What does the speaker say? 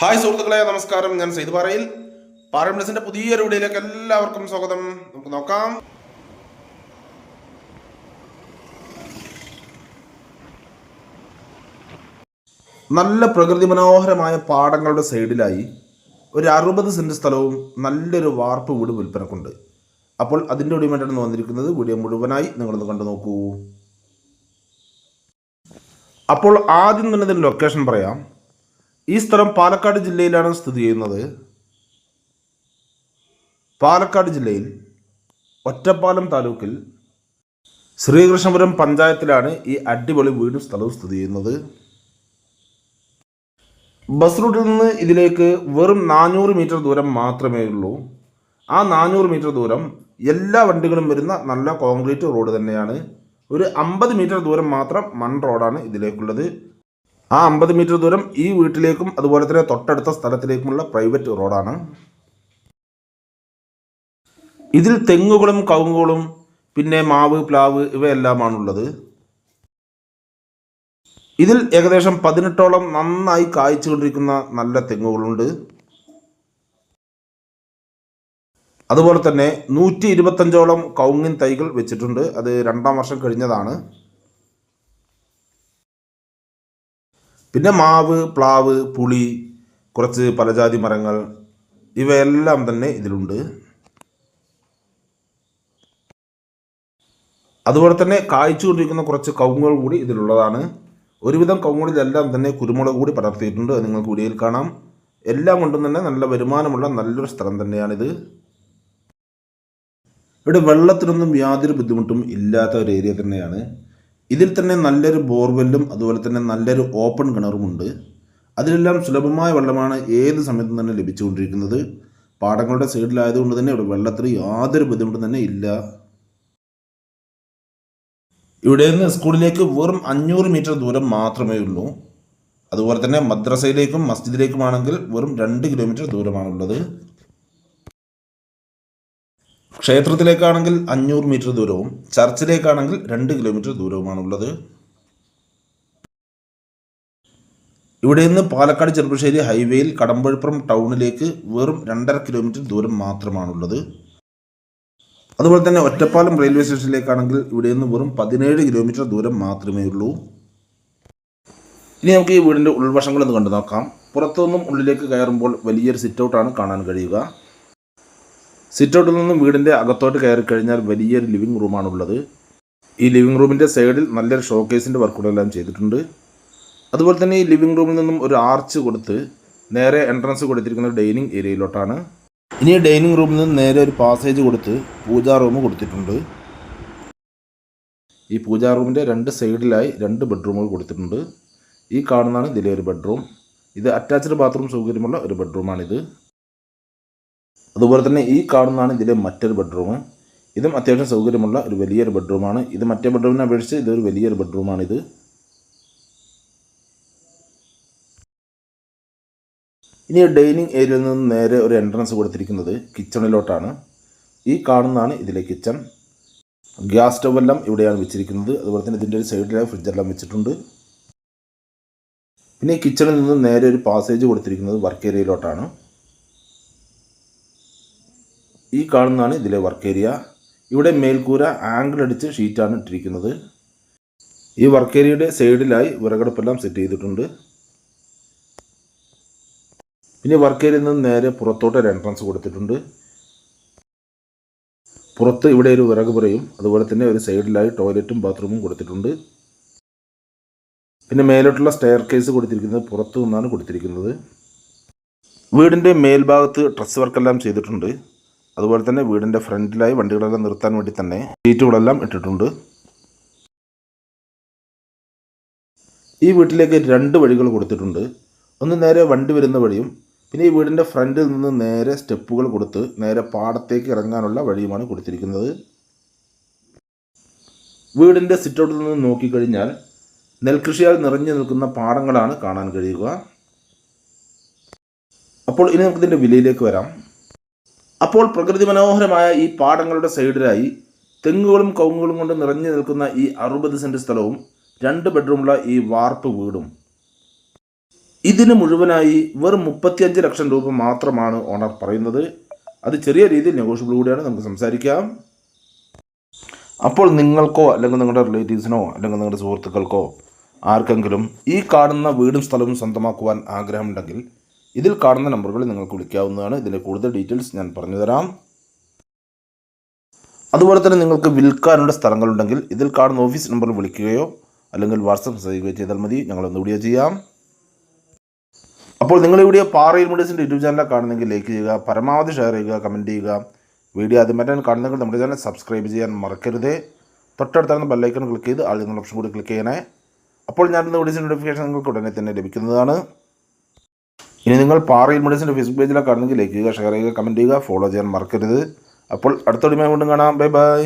Hi സുഹൃത്തുക്കളെ നമസ്കാരം. ഞാൻ സെയ്ത് പാറയിൽ. പാരംബ്ലസിന്റെ പുതിയൊരു വീഡിയോയിലേക്ക് എല്ലാവർക്കും സ്വാഗതം. നമുക്ക് നോക്കാം. നല്ല പ്രകൃതി മനോഹരമായ പാടങ്ങളുടെ സൈഡിലായി ഒരു അറുപത് സെന്റ് സ്ഥലവും നല്ലൊരു വാർപ്പ് വീട് വിൽപ്പനക്കുണ്ട്. അപ്പോൾ അതിന്റെ ഒടിമേറ്റാണ് വന്നിരിക്കുന്നത്. വീഡിയോ മുഴുവനായി നിങ്ങളൊന്ന് കണ്ടു നോക്കൂ. അപ്പോൾ ആദ്യം തന്നെ ഇതിന്റെ ലൊക്കേഷൻ പറയാം. ഈ സ്ഥലം പാലക്കാട് ജില്ലയിലാണ് സ്ഥിതി ചെയ്യുന്നത്. പാലക്കാട് ജില്ലയിൽ ഒറ്റപ്പാലം താലൂക്കിൽ ശ്രീകൃഷ്ണപുരം പഞ്ചായത്തിലാണ് ഈ അടിപൊളി വീടും സ്ഥലവും സ്ഥിതി ചെയ്യുന്നത്. ബസ് റൂട്ടിൽ നിന്ന് ഇതിലേക്ക് വെറും നാനൂറ് മീറ്റർ ദൂരം മാത്രമേ ഉള്ളൂ. ആ നാനൂറ് മീറ്റർ ദൂരം എല്ലാ വണ്ടികളും വരുന്ന നല്ല കോൺക്രീറ്റ് റോഡ് തന്നെയാണ്. ഒരു അമ്പത് മീറ്റർ ദൂരം മാത്രം മൺ റോഡാണ് ഇതിലേക്കുള്ളത്. ആ അമ്പത് മീറ്റർ ദൂരം ഈ വീട്ടിലേക്കും അതുപോലെ തന്നെ തൊട്ടടുത്ത സ്ഥലത്തിലേക്കുമുള്ള പ്രൈവറ്റ് റോഡാണ്. ഇതിൽ തെങ്ങുകളും കവുങ്ങുകളും പിന്നെ മാവ് പ്ലാവ് ഇവയെല്ലാമാണുള്ളത്. ഇതിൽ ഏകദേശം പതിനെട്ടോളം നന്നായി കായ്ച്ചുകൊണ്ടിരിക്കുന്ന നല്ല തെങ്ങുകളുണ്ട്. അതുപോലെ തന്നെ നൂറ്റി ഇരുപത്തഞ്ചോളം കൗങ്ങിൻ തൈകൾ വെച്ചിട്ടുണ്ട്. അത് രണ്ടാം വർഷം കഴിഞ്ഞതാണ്. പിന്നെ മാവ് പ്ലാവ് പുളി കുറച്ച് പലജാതി മരങ്ങൾ ഇവയെല്ലാം തന്നെ ഇതിലുണ്ട്. അതുപോലെ തന്നെ കായ്ച്ചുകൊണ്ടിരിക്കുന്ന കുറച്ച് കവുങ്ങുകൾ കൂടി ഇതിലുള്ളതാണ്. ഒരുവിധം കവുങ്ങുകളിലെല്ലാം തന്നെ കുരുമുളക് കൂടി പടർത്തിയിട്ടുണ്ട്. അത് നിങ്ങൾക്ക് വീഡിയോയിൽ കാണാം. എല്ലാം കൊണ്ടും തന്നെ നല്ല വരുമാനമുള്ള നല്ലൊരു സ്ഥലം തന്നെയാണിത്. ഇവിടെ വെള്ളത്തിനൊന്നും യാതൊരു ബുദ്ധിമുട്ടും ഇല്ലാത്ത ഒരു ഏരിയ തന്നെയാണ്. ഇതിൽ തന്നെ നല്ലൊരു ബോർവെല്ലും അതുപോലെ തന്നെ നല്ലൊരു ഓപ്പൺ കിണറുമുണ്ട് അതിലെല്ലാം സുലഭമായ വെള്ളമാണ് ഏത് സമയത്തും തന്നെ ലഭിച്ചുകൊണ്ടിരിക്കുന്നത്. പാടങ്ങളുടെ സൈഡിലായതുകൊണ്ട് തന്നെ ഇവിടെ വെള്ളത്തിന് യാതൊരു ബുദ്ധിമുട്ടും തന്നെ ഇല്ല. ഇവിടെ നിന്ന് സ്കൂളിലേക്ക് വെറും അഞ്ഞൂറ് മീറ്റർ ദൂരം മാത്രമേ ഉള്ളൂ. അതുപോലെ തന്നെ മദ്രസയിലേക്കും മസ്ജിദിലേക്കുമാണെങ്കിൽ വെറും രണ്ട് കിലോമീറ്റർ ദൂരമാണുള്ളത്. ക്ഷേത്രത്തിലേക്കാണെങ്കിൽ അഞ്ഞൂറ് മീറ്റർ ദൂരവും ചർച്ചിലേക്കാണെങ്കിൽ രണ്ട് കിലോമീറ്റർ ദൂരവുമാണുള്ളത്. ഇവിടെ നിന്ന് പാലക്കാട് ചെറുപ്പശ്ശേരി ഹൈവേയിൽ കടമ്പഴപ്പുറം ടൗണിലേക്ക് വെറും രണ്ടര കിലോമീറ്റർ ദൂരം മാത്രമാണുള്ളത്. അതുപോലെ തന്നെ ഒറ്റപ്പാലം റെയിൽവേ സ്റ്റേഷനിലേക്കാണെങ്കിൽ ഇവിടെ നിന്ന് വെറും പതിനേഴ് കിലോമീറ്റർ ദൂരം മാത്രമേ ഉള്ളൂ ഇനി നമുക്ക് ഈ വീടിന്റെ ഉൾവശങ്ങളൊന്ന് കണ്ടു നോക്കാം. പുറത്തുനിന്നും ഉള്ളിലേക്ക് കയറുമ്പോൾ വലിയൊരു സിറ്റ് ഔട്ടാണ് കാണാൻ കഴിയുക. സിറ്റ് ഔട്ടിൽ നിന്നും വീടിന്റെ അകത്തോട്ട് കയറി കഴിഞ്ഞാൽ വലിയൊരു ലിവിംഗ് റൂമാണുള്ളത് ഈ ലിവിംഗ് റൂമിന്റെ സൈഡിൽ നല്ലൊരു ഷോക്കേസിന്റെ വർക്കുകളെല്ലാം ചെയ്തിട്ടുണ്ട്. അതുപോലെ തന്നെ ഈ ലിവിംഗ് റൂമിൽ നിന്നും ഒരു ആർച്ച് കൊടുത്ത് നേരെ എൻട്രൻസ് കൊടുത്തിരിക്കുന്ന ഡൈനിങ് ഏരിയയിലോട്ടാണ് ഇനി ഡൈനിങ് റൂമിൽ നിന്ന് നേരെ ഒരു പാസേജ് കൊടുത്ത് പൂജാ റൂം കൊടുത്തിട്ടുണ്ട്. ഈ പൂജാ റൂമിന്റെ രണ്ട് സൈഡിലായി രണ്ട് ബെഡ്റൂമുകൾ കൊടുത്തിട്ടുണ്ട്. ഈ കാണുന്നതാണ് ഇതിലെ ഒരു ബെഡ്റൂം ഇത് അറ്റാച്ച്ഡ് ബാത്റൂം സൗകര്യമുള്ള ഒരു ബെഡ്റൂമാണിത് അതുപോലെ തന്നെ ഈ കാണുന്നതാണ് ഇതിലെ മറ്റൊരു ബെഡ്റൂം ഇതും അത്യാവശ്യം സൗകര്യമുള്ള ഒരു വലിയൊരു ബെഡ്റൂമാണ് ഇത് മറ്റേ ബെഡ്റൂമിനെ അപേക്ഷിച്ച് ഇതൊരു വലിയൊരു ബെഡ്റൂമാണിത് ഇനി ഡൈനിങ് ഏരിയയിൽ നിന്ന് നേരെ ഒരു എൻട്രൻസ് കൊടുത്തിരിക്കുന്നത് കിച്ചണിലോട്ടാണ് ഈ കാണുന്നതാണ് ഇതിലെ കിച്ചൺ ഗ്യാസ് സ്റ്റവെല്ലാം ഇവിടെയാണ് വെച്ചിരിക്കുന്നത്. അതുപോലെ തന്നെ ഇതിന്റെ ഒരു സൈഡിലെ ഫ്രിഡ്ജെല്ലാം വെച്ചിട്ടുണ്ട്. പിന്നെ ഈ കിച്ചണിൽ നിന്ന് നേരെ ഒരു പാസേജ് കൊടുത്തിരിക്കുന്നത് വർക്ക് ഏരിയയിലോട്ടാണ് ഈ കാണുന്നതാണ് ഇതിലെ വർക്ക് ഏരിയ ഇവിടെ മേൽക്കൂര ആംഗിൾ അടിച്ച് ഷീറ്റാണ് ഇട്ടിരിക്കുന്നത്. ഈ വർക്ക് ഏരിയയുടെ സൈഡിലായി വിറകടുപ്പെല്ലാം സെറ്റ് ചെയ്തിട്ടുണ്ട്. പിന്നെ വർക്ക് ഏരിയയിൽ നിന്ന് നേരെ പുറത്തോട്ട് ഒരു എൻട്രൻസ് കൊടുത്തിട്ടുണ്ട്. പുറത്ത് ഇവിടെ ഒരു വിറക് പുറയും അതുപോലെ തന്നെ ഒരു സൈഡിലായി ടോയ്ലറ്റും ബാത്റൂമും കൊടുത്തിട്ടുണ്ട്. പിന്നെ മേലോട്ടുള്ള സ്റ്റെയർ കേസ് കൊടുത്തിരിക്കുന്നത് പുറത്തു നിന്നാണ് കൊടുത്തിരിക്കുന്നത്. വീടിന്റെ മേൽഭാഗത്ത് ഡ്രസ് വർക്കെല്ലാം ചെയ്തിട്ടുണ്ട്. അതുപോലെ തന്നെ വീടിന്റെ ഫ്രണ്ടിലായി വണ്ടികളെല്ലാം നിർത്താൻ വേണ്ടി തന്നെ സീറ്റുകളെല്ലാം ഇട്ടിട്ടുണ്ട്. ഈ വീട്ടിലേക്ക് രണ്ട് വഴികൾ കൊടുത്തിട്ടുണ്ട്. ഒന്ന് നേരെ വണ്ടി വരുന്ന വഴിയും പിന്നെ ഈ വീടിന്റെ ഫ്രണ്ടിൽ നിന്ന് നേരെ സ്റ്റെപ്പുകൾ കൊടുത്ത് നേരെ പാടത്തേക്ക് ഇറങ്ങാനുള്ള വഴിയുമാണ് കൊടുത്തിരിക്കുന്നത്. വീടിന്റെ സിറ്റൗട്ടിൽ നിന്ന് നോക്കിക്കഴിഞ്ഞാൽ നെൽകൃഷിയാൽ നിറഞ്ഞു നിൽക്കുന്ന പാടങ്ങളാണ് കാണാൻ കഴിയുക. അപ്പോൾ ഇനി നമുക്കിതിന്റെ വിലയിലേക്ക് വരാം. അപ്പോൾ പ്രകൃതി മനോഹരമായ ഈ പാടങ്ങളുടെ സൈഡിലായി തെങ്ങുകളും കവുങ്ങുകളും കൊണ്ട് നിറഞ്ഞു നിൽക്കുന്ന ഈ അറുപത് സെന്റ് സ്ഥലവും രണ്ട് ബെഡ്റൂമുള്ള ഈ വാർപ്പ് വീടും. ഇതിന് മുഴുവനായി വെറും മുപ്പത്തിയഞ്ച് ലക്ഷം രൂപ മാത്രമാണ് ഓണർ പറയുന്നത്. അത് ചെറിയ രീതിയിൽ നെഗോഷ്യബിൾ കൂടിയാണ് നമുക്ക് സംസാരിക്കാം. അപ്പോൾ നിങ്ങൾക്കോ അല്ലെങ്കിൽ നിങ്ങളുടെ റിലേറ്റീവ്സിനോ അല്ലെങ്കിൽ നിങ്ങളുടെ സുഹൃത്തുക്കൾക്കോ ആർക്കെങ്കിലും ഈ കാണുന്ന വീടും സ്ഥലവും സ്വന്തമാക്കുവാൻ ആഗ്രഹമുണ്ടെങ്കിൽ ഇതിൽ കാണുന്ന നമ്പറുകളിൽ നിങ്ങൾക്ക് വിളിക്കാവുന്നതാണ്. ഇതിന്റെ കൂടുതൽ ഡീറ്റെയിൽസ് ഞാൻ പറഞ്ഞുതരാം അതുപോലെ തന്നെ നിങ്ങൾക്ക് വിൽക്കാനുള്ള സ്ഥലങ്ങളുണ്ടെങ്കിൽ ഇതിൽ കാണുന്ന ഓഫീസ് നമ്പർ വിളിക്കുകയോ അല്ലെങ്കിൽ വാട്സപ്പ് മെസ്സേജ് ചെയ്താൽ മതി. ഞങ്ങളൊന്ന് വീഡിയോ ചെയ്യാം. അപ്പോൾ നിങ്ങൾ വീഡിയോ പാറയിൽ മീഡിയസിന്റെ യൂട്യൂബ് ചാനലിൽ കാണുന്നെങ്കിൽ ലൈക്ക് ചെയ്യുക പരമാവധി ഷെയർ ചെയ്യുക കമന്റ് ചെയ്യുക. വീഡിയോ ആദ്യമായിട്ടാണ് കാണുന്നെങ്കിൽ നമ്മുടെ ചാനൽ സബ്സ്ക്രൈബ് ചെയ്യാൻ മറക്കരുത്. തൊട്ടടുത്താണ് ബെല്ലൈക്കൺ ക്ലിക്ക് ചെയ്ത് ആദ്യം ഓപ്ഷൻ കൂടി ക്ലിക്ക് ചെയ്യണേ. അപ്പോൾ ഞാൻ വീഡിയോസിന്റെ നോട്ടിഫിക്കേഷൻ നിങ്ങൾക്ക് ഉടനെ തന്നെ ലഭിക്കുന്നതാണ്. ഇനി നിങ്ങൾ പാറയിൽ മീഡിയസിന്റെ ഫേസ്ബുക്ക് പേജിലാണ് കാണുന്നെങ്കിൽ ലൈക്ക് ചെയ്യുക ഷെയർ ചെയ്യുക കമന്റ് ചെയ്യുക ഫോളോ ചെയ്യാൻ മറക്കരുത്. അപ്പോൾ അടുത്ത വീഡിയോ വീണ്ടും കാണാം. Bye bye